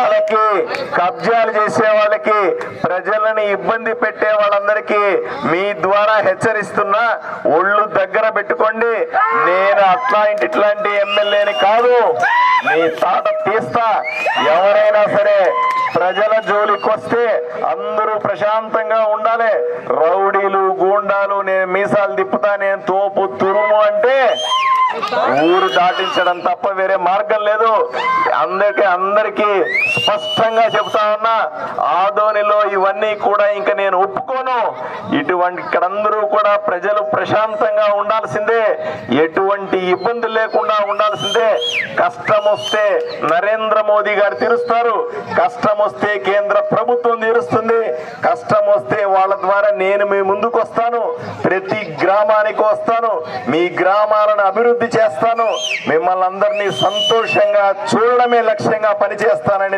వాళ్ళకి కబ్జాలు చేసే వాళ్ళకి ప్రజలని ఇబ్బంది పెట్టే వాళ్ళందరికీ మీ ద్వారా హెచ్చరిస్తున్నా ఒళ్ళు దగ్గర పెట్టుకోండి. నేను అట్లాంటి ఇట్లాంటి ఎమ్మెల్యేని కాదు. మీ తాట తీస్తా. ఎవరైనా సరే ప్రజల జోలికి వస్తే అందరూ ప్రశాంతంగా ఉండాలి. రౌడీలు గూండాలు నేను మీసాలు తిప్పుతా నేను తోపు తురుము అంటే ఊరు దాటించడం తప్ప వేరే మార్గం లేదు. అందరికీ అందరికీ స్పష్టంగా చెబుతా ఉన్నా ఆదోనిలో ఇవన్నీ కూడా ఇంకా నేను ఒప్పుకోను. ఇటువంటి ఇక్కడందరూ కూడా ప్రజలు ప్రశాంతంగా ఉండాల్సిందే. ఎటువంటి ఇబ్బంది లేకుండా ఉండాల్సిందే. కష్టం వస్తే నరేంద్ర మోదీ గారు తెలుస్తారు కష్టం వస్తే కేంద్ర ప్రభుత్వం వస్తే వాళ్ళ ద్వారా నేను మీ ముందుకు వస్తాను. ప్రతి గ్రామానికి వస్తాను. మీ గ్రామాలను అభివృద్ధి చేస్తాను. మిమ్మల్ని అందరినీ సంతోషంగా చూడడమే లక్ష్యంగా పనిచేస్తానని